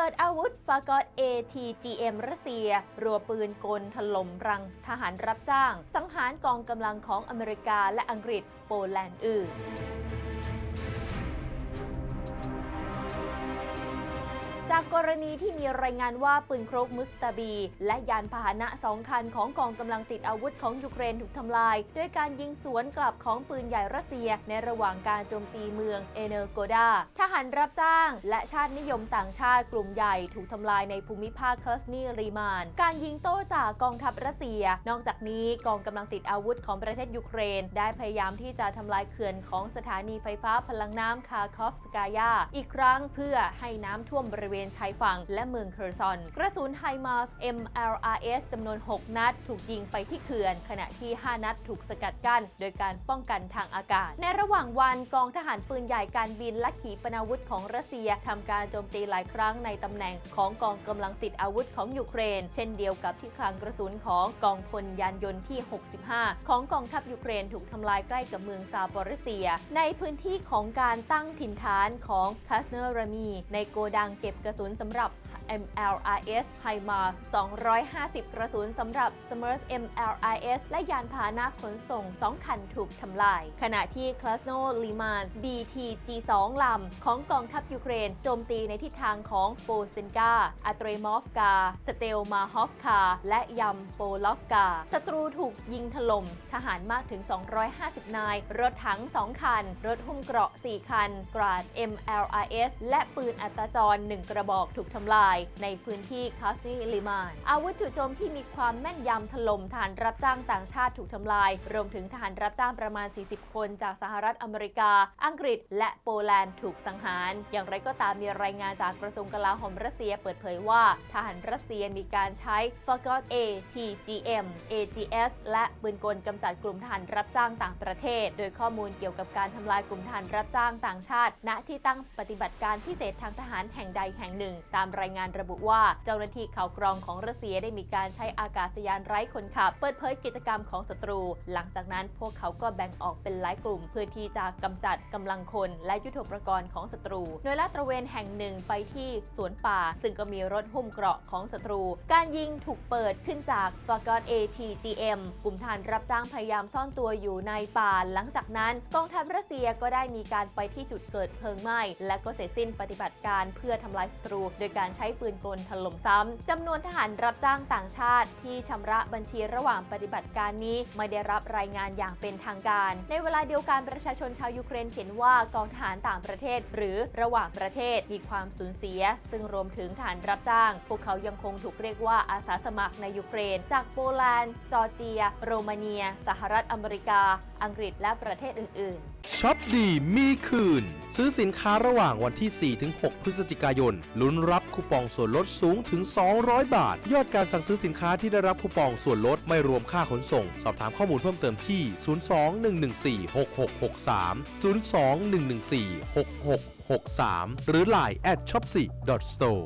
ปิดอาวุธฟากอต ATGM รัสเซีย รัวปืนกลถล่มรังทหารรับจ้าง สังหารกองกำลังของอเมริกาและอังกฤษโปแลนด์อื่น จากกรณีที่มีรายงานว่าปืนครกมุสตาบี และยานพาหนะสองคันของกองกำลังติดอาวุธของยูเครนถูกทำลาย ด้วยการยิงสวนกลับของปืนใหญ่รัสเซีย ในระหว่างการโจมตีเมืองเอเนอร์โกดาทหารรับจ้าง และชาตินิยมต่างชาติกลุ่มใหญ่ถูกทำลายในภูมิภาคคัสนีรีมาน การยิงโต้จากกองทัพรัสเซีย นอกจากนี้กองกำลังติดอาวุธของประเทศยูเครน ได้พยายามที่จะทำลายเขื่อนของสถานีไฟฟ้าพลังน้ำคาคอฟสกายาอีกครั้งเพื่อให้น้ำท่วมบริเวณชายฝั่งและเมืองเคอร์ซอน กระสุนไฮมาส MLRS จำนวน 6 นัด ถูกยิงไปที่เขื่อน ขณะที่ 5 นัดถูกสกัดกั้น โดยการป้องกันทางอากาศ ในระหว่างวันกองทหารปืนใหญ่การบินและขีปนาวุธของรัสเซียทำการโจมตีหลายครั้งในตำแหน่งของกองกำลังติดอาวุธของยูเครน เช่นเดียวกับที่คลังกระสุนของกองพลยานยนต์ที่ 65 ของกองทัพยูเครนถูกทำลายใกล้กับเมืองซาปอริเซีย ในพื้นที่ของการตั้งถิ่นฐานของคาสเนอร์รามี ในโกดังเก็บกระสุนนย์สำหรับ MLRS HIMARS 250 กระสุนสำหรับ SMERS MLRS และยานพาหนะขนส่ง 2 คันถูกทำลาย ขณะที่ k l a s n o l i m a n BTG-2 ลำ ของกองทัพยูเครน โจมตีในทิศทางของโปเซนกาอัตเรมอฟกา สเตลมาฮอฟคา และยัมโปลอฟกา ศัตรูถูกยิงถล่ม ทหารมากถึง 250 นาย รถถัง 2 คัน รถหุ้มเกราะ 4 คัน กราด MLRS และปืนอัตราจร 1 กระบอกถูกทำลายในพื้นที่คาสนีลิมาน อาวุธจู่โจมที่มีความแม่นยำถล่มทหารรับจ้างต่างชาติถูกทำลาย รวมถึงทหารรับจ้างประมาณ 40 คนจากสหรัฐอเมริกา อังกฤษ และโปแลนด์ถูกสังหาร อย่างไรก็ตามมีรายงานจากกระทรวงกลาโหมรัสเซียเปิดเผยว่า ทหารรัสเซียมีการใช้ f a g o t A TGM AGS และปืนกลกำจัดกลุ่มทหารรับจ้างต่างประเทศ โดยข้อมูลเกี่ยวกับการทำลายกลุ่มทหารรับจ้างต่างชาติ ณที่ตั้งปฏิบัติการพิเศษทางทหารแห่งใดแห่งหนึ่ง ตามรายงานระบุว่า เจ้าหน้าที่ข่าวกรองของรัสเซียได้มีการใช้อากาศยานไร้คนขับ เปิดเผยกิจกรรมของศัตรู หลังจากนั้นพวกเขาก็แบ่งออกเป็นหลายกลุ่ม เพื่อที่จะกำจัดกำลังคนและยุทโธปกรณ์ของศัตรูโดยลาดตระเวนแห่งหนึ่งไปที่สวนป่า ซึ่งก็มีรถหุ้มเกราะของศัตรู การยิงถูกเปิดขึ้นจากฟากอต ATGM กลุ่มทหารรับจ้างพยายามซ่อนตัวอยู่ในป่า หลังจากนั้นกองทัพรัสเซียก็ได้มีการไปที่จุดเกิดเพลิงไหม้และก็เสร็จสิ้นปฏิบัติการเพื่อทำลายศัตรู โดยการใช้ปืนกลถล่มซ้ำจำนวนทหารรับจ้างต่างชาติ ที่ชำระบัญชีระหว่างปฏิบัติการนี้ ไม่ได้รับรายงานอย่างเป็นทางการ ในเวลาเดียวกันประชาชนชาวยูเครนเขียนว่ากองทหารต่างประเทศ หรือระหว่างประเทศมีความสูญเสีย ซึ่งรวมถึงทหารรับจ้าง พวกเขายังคงถูกเรียกว่าอาสาสมัครในยูเครน จากโปแลนด์ จอร์เจีย โรมาเนีย สหรัฐอเมริกา อังกฤษและประเทศอื่น ๆช็อปดีมีคืน ซื้อสินค้าระหว่างวันที่ 4-6 พฤศจิกายน ลุ้นรับคูปองส่วนลดสูงถึง 200 บาท ยอดการสั่งซื้อสินค้าที่ได้รับคูปองส่วนลดไม่รวมค่าขนส่ง สอบถามข้อมูลเพิ่มเติมที่ 02-114-6663 02-114-6663 หรือ Line at shopsi store